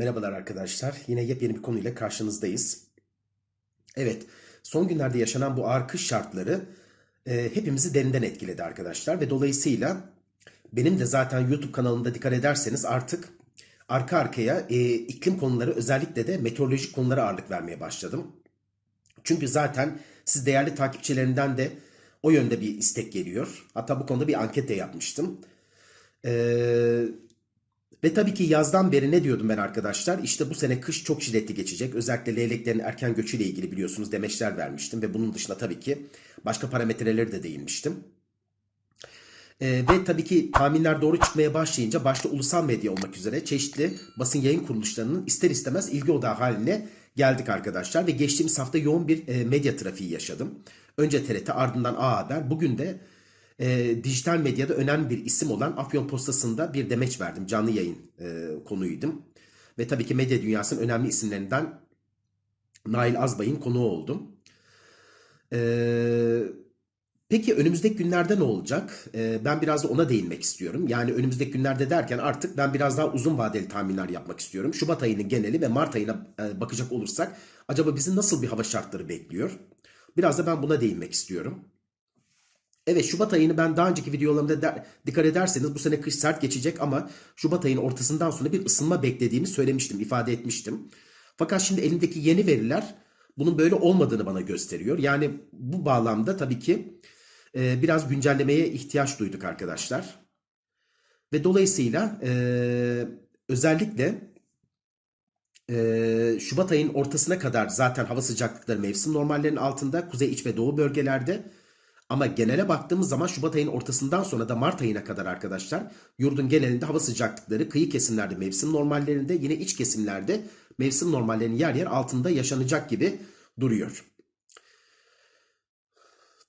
Merhabalar arkadaşlar. Yine yepyeni bir konuyla karşınızdayız. Evet, son günlerde yaşanan bu ağır kış şartları e, hepimizi derinden etkiledi arkadaşlar ve dolayısıyla benim de zaten YouTube kanalımda dikkat ederseniz artık arka arkaya e, iklim konuları özellikle de meteorolojik konulara ağırlık vermeye başladım. Çünkü zaten siz değerli takipçilerinden de o yönde bir istek geliyor. Hatta bu konuda bir anket de yapmıştım. Eee ve tabii ki yazdan beri ne diyordum ben arkadaşlar? İşte bu sene kış çok şiddetli geçecek. Özellikle leyleklerin erken göçüyle ilgili biliyorsunuz demeçler vermiştim. Ve bunun dışında tabii ki başka parametreleri de değinmiştim. Ee, ve tabii ki tahminler doğru çıkmaya başlayınca başta ulusal medya olmak üzere çeşitli basın yayın kuruluşlarının ister istemez ilgi odağı haline geldik arkadaşlar. Ve geçtiğimiz hafta yoğun bir e, medya trafiği yaşadım. Önce TRT ardından A Haber. Bugün de e, dijital medyada önemli bir isim olan Afyon Postası'nda bir demeç verdim. Canlı yayın e, konuydum. Ve tabii ki medya dünyasının önemli isimlerinden Nail Azbay'ın konuğu oldum. E, peki önümüzdeki günlerde ne olacak? E, ben biraz da ona değinmek istiyorum. Yani önümüzdeki günlerde derken artık ben biraz daha uzun vadeli tahminler yapmak istiyorum. Şubat ayının geneli ve Mart ayına e, bakacak olursak acaba bizi nasıl bir hava şartları bekliyor? Biraz da ben buna değinmek istiyorum. Evet Şubat ayını ben daha önceki videolarımda der, dikkat ederseniz bu sene kış sert geçecek ama Şubat ayının ortasından sonra bir ısınma beklediğimi söylemiştim, ifade etmiştim. Fakat şimdi elimdeki yeni veriler bunun böyle olmadığını bana gösteriyor. Yani bu bağlamda tabii ki e, biraz güncellemeye ihtiyaç duyduk arkadaşlar. Ve dolayısıyla e, özellikle e, Şubat ayının ortasına kadar zaten hava sıcaklıkları mevsim normallerinin altında kuzey iç ve doğu bölgelerde ama genele baktığımız zaman Şubat ayının ortasından sonra da Mart ayına kadar arkadaşlar yurdun genelinde hava sıcaklıkları kıyı kesimlerde mevsim normallerinde yine iç kesimlerde mevsim normallerinin yer yer altında yaşanacak gibi duruyor.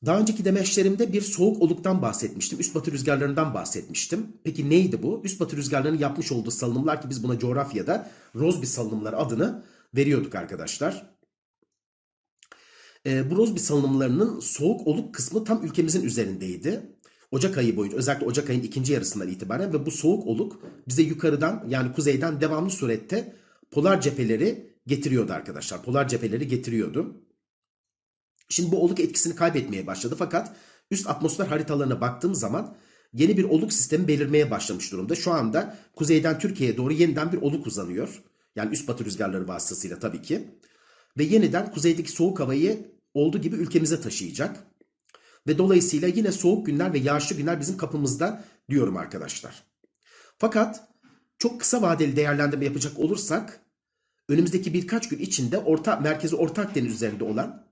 Daha önceki demeçlerimde bir soğuk oluktan bahsetmiştim. Üst batı rüzgarlarından bahsetmiştim. Peki neydi bu? Üst batı rüzgarlarının yapmış olduğu salınımlar ki biz buna coğrafyada Rossby salınımları adını veriyorduk arkadaşlar. E, bu Rossby salınımlarının soğuk oluk kısmı tam ülkemizin üzerindeydi. Ocak ayı boyunca özellikle Ocak ayının ikinci yarısından itibaren ve bu soğuk oluk bize yukarıdan yani kuzeyden devamlı surette polar cepheleri getiriyordu arkadaşlar. Polar cepheleri getiriyordu. Şimdi bu oluk etkisini kaybetmeye başladı fakat üst atmosfer haritalarına baktığım zaman yeni bir oluk sistemi belirmeye başlamış durumda. Şu anda kuzeyden Türkiye'ye doğru yeniden bir oluk uzanıyor. Yani üst batı rüzgarları vasıtasıyla tabii ki. Ve yeniden kuzeydeki soğuk havayı olduğu gibi ülkemize taşıyacak. Ve dolayısıyla yine soğuk günler ve yağışlı günler bizim kapımızda diyorum arkadaşlar. Fakat çok kısa vadeli değerlendirme yapacak olursak önümüzdeki birkaç gün içinde orta merkezi Orta Akdeniz üzerinde olan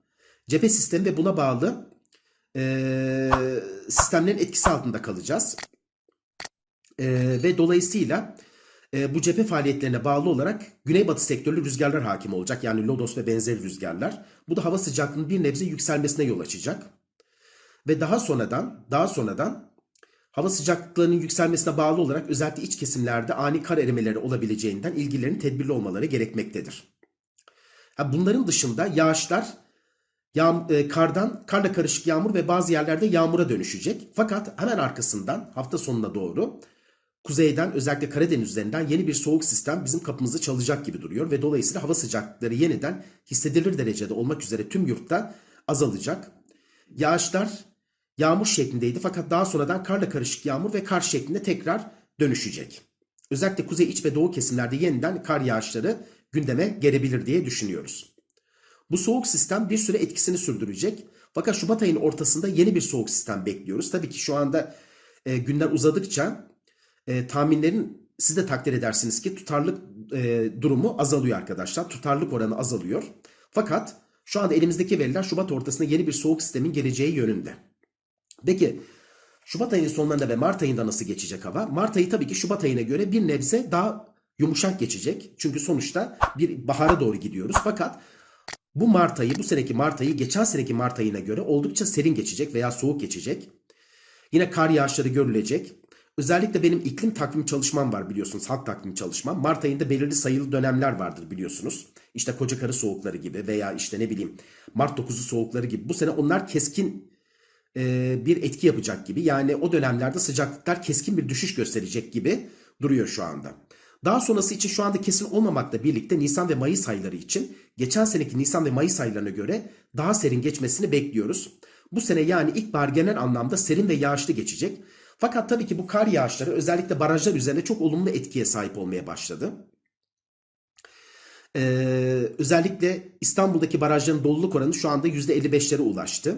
cephe sistemi ve buna bağlı e, sistemlerin etkisi altında kalacağız. E, ve dolayısıyla e, bu cephe faaliyetlerine bağlı olarak güneybatı sektörlü rüzgarlar hakim olacak. Yani lodos ve benzeri rüzgarlar. Bu da hava sıcaklığının bir nebze yükselmesine yol açacak. Ve daha sonradan, daha sonradan hava sıcaklıklarının yükselmesine bağlı olarak özellikle iç kesimlerde ani kar erimeleri olabileceğinden ilgilerin tedbirli olmaları gerekmektedir. Bunların dışında yağışlar yağ, e, kardan, karla karışık yağmur ve bazı yerlerde yağmura dönüşecek. Fakat hemen arkasından hafta sonuna doğru kuzeyden özellikle Karadeniz üzerinden yeni bir soğuk sistem bizim kapımızı çalacak gibi duruyor ve dolayısıyla hava sıcaklıkları yeniden hissedilir derecede olmak üzere tüm yurtta azalacak. Yağışlar yağmur şeklindeydi fakat daha sonradan karla karışık yağmur ve kar şeklinde tekrar dönüşecek. Özellikle kuzey iç ve doğu kesimlerde yeniden kar yağışları gündeme gelebilir diye düşünüyoruz. Bu soğuk sistem bir süre etkisini sürdürecek. Fakat Şubat ayının ortasında yeni bir soğuk sistem bekliyoruz. Tabii ki şu anda e, günler uzadıkça e, tahminlerin siz de takdir edersiniz ki tutarlık e, durumu azalıyor arkadaşlar. Tutarlık oranı azalıyor. Fakat şu anda elimizdeki veriler Şubat ortasında yeni bir soğuk sistemin geleceği yönünde. Peki Şubat ayının sonlarında ve Mart ayında nasıl geçecek hava? Mart ayı tabii ki Şubat ayına göre bir nebze daha yumuşak geçecek. Çünkü sonuçta bir bahara doğru gidiyoruz. Fakat bu Mart ayı, bu seneki Mart ayı geçen seneki Mart ayına göre oldukça serin geçecek veya soğuk geçecek. Yine kar yağışları görülecek. Özellikle benim iklim takvim çalışmam var biliyorsunuz. Halk takvim çalışmam. Mart ayında belirli sayılı dönemler vardır biliyorsunuz. İşte koca karı soğukları gibi veya işte ne bileyim Mart 9'u soğukları gibi. Bu sene onlar keskin e, bir etki yapacak gibi. Yani o dönemlerde sıcaklıklar keskin bir düşüş gösterecek gibi duruyor şu anda. Daha sonrası için şu anda kesin olmamakla birlikte Nisan ve Mayıs ayları için geçen seneki Nisan ve Mayıs aylarına göre daha serin geçmesini bekliyoruz. Bu sene yani ilkbahar genel anlamda serin ve yağışlı geçecek. Fakat tabii ki bu kar yağışları özellikle barajlar üzerine çok olumlu etkiye sahip olmaya başladı. Ee, özellikle İstanbul'daki barajların doluluk oranı şu anda %55'lere ulaştı.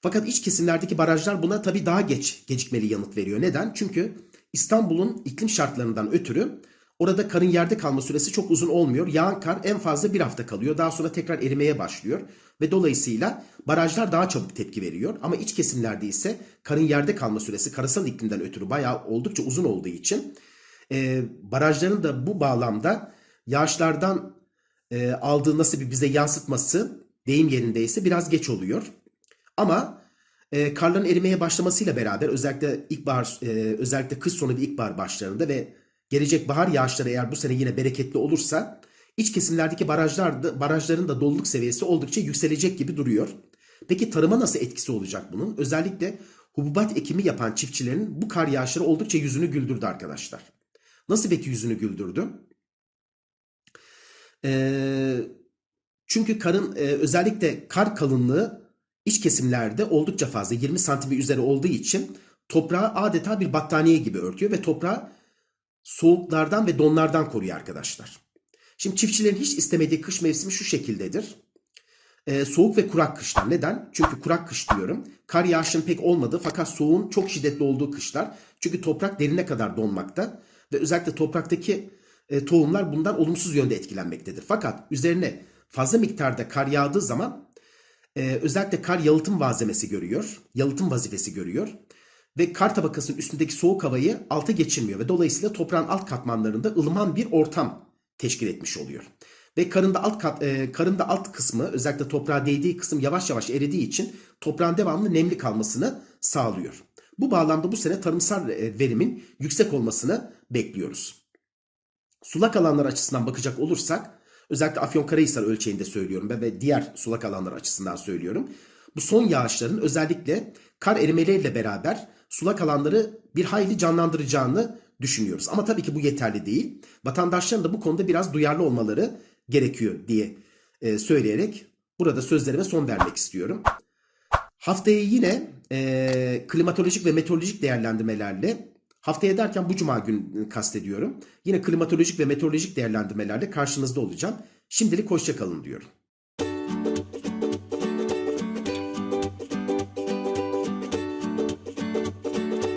Fakat iç kesimlerdeki barajlar buna tabii daha geç gecikmeli yanıt veriyor. Neden? Çünkü İstanbul'un iklim şartlarından ötürü orada karın yerde kalma süresi çok uzun olmuyor. Yağan kar en fazla bir hafta kalıyor. Daha sonra tekrar erimeye başlıyor. Ve dolayısıyla barajlar daha çabuk tepki veriyor. Ama iç kesimlerde ise karın yerde kalma süresi karasal iklimden ötürü bayağı oldukça uzun olduğu için e, barajların da bu bağlamda yağışlardan e, aldığı nasıl bir bize yansıtması deyim yerindeyse biraz geç oluyor. Ama e, karların erimeye başlamasıyla beraber özellikle ilkbahar, e, özellikle kış sonu ve ilkbahar başlarında ve gelecek bahar yağışları eğer bu sene yine bereketli olursa iç kesimlerdeki barajlar da, barajların da doluluk seviyesi oldukça yükselecek gibi duruyor. Peki tarıma nasıl etkisi olacak bunun? Özellikle hububat ekimi yapan çiftçilerin bu kar yağışları oldukça yüzünü güldürdü arkadaşlar. Nasıl peki yüzünü güldürdü? Ee, çünkü karın e, özellikle kar kalınlığı iç kesimlerde oldukça fazla 20 santim üzeri olduğu için toprağı adeta bir battaniye gibi örtüyor ve toprağı soğuklardan ve donlardan koruyor arkadaşlar. Şimdi çiftçilerin hiç istemediği kış mevsimi şu şekildedir. Ee, soğuk ve kurak kışlar. Neden? Çünkü kurak kış diyorum. Kar yağışının pek olmadığı fakat soğuğun çok şiddetli olduğu kışlar. Çünkü toprak derine kadar donmakta ve özellikle topraktaki e, tohumlar bundan olumsuz yönde etkilenmektedir. Fakat üzerine fazla miktarda kar yağdığı zaman e, özellikle kar yalıtım malzemesi görüyor. Yalıtım vazifesi görüyor. Ve kar tabakasının üstündeki soğuk havayı alta geçirmiyor. Ve dolayısıyla toprağın alt katmanlarında ılıman bir ortam teşkil etmiş oluyor. Ve karında alt kat, e, karında alt kısmı özellikle toprağa değdiği kısım yavaş yavaş eridiği için toprağın devamlı nemli kalmasını sağlıyor. Bu bağlamda bu sene tarımsal e, verimin yüksek olmasını bekliyoruz. Sulak alanlar açısından bakacak olursak özellikle Afyonkarahisar ölçeğinde söylüyorum ve- diğer sulak alanlar açısından söylüyorum. Bu son yağışların özellikle kar erimeleriyle beraber sulak alanları bir hayli canlandıracağını düşünüyoruz. Ama tabii ki bu yeterli değil. Vatandaşların da bu konuda biraz duyarlı olmaları gerekiyor diye e, söyleyerek burada sözlerime son vermek istiyorum. Haftaya yine e, klimatolojik ve meteorolojik değerlendirmelerle haftaya derken bu cuma gün kastediyorum. Yine klimatolojik ve meteorolojik değerlendirmelerle karşınızda olacağım. Şimdilik hoşça kalın diyorum.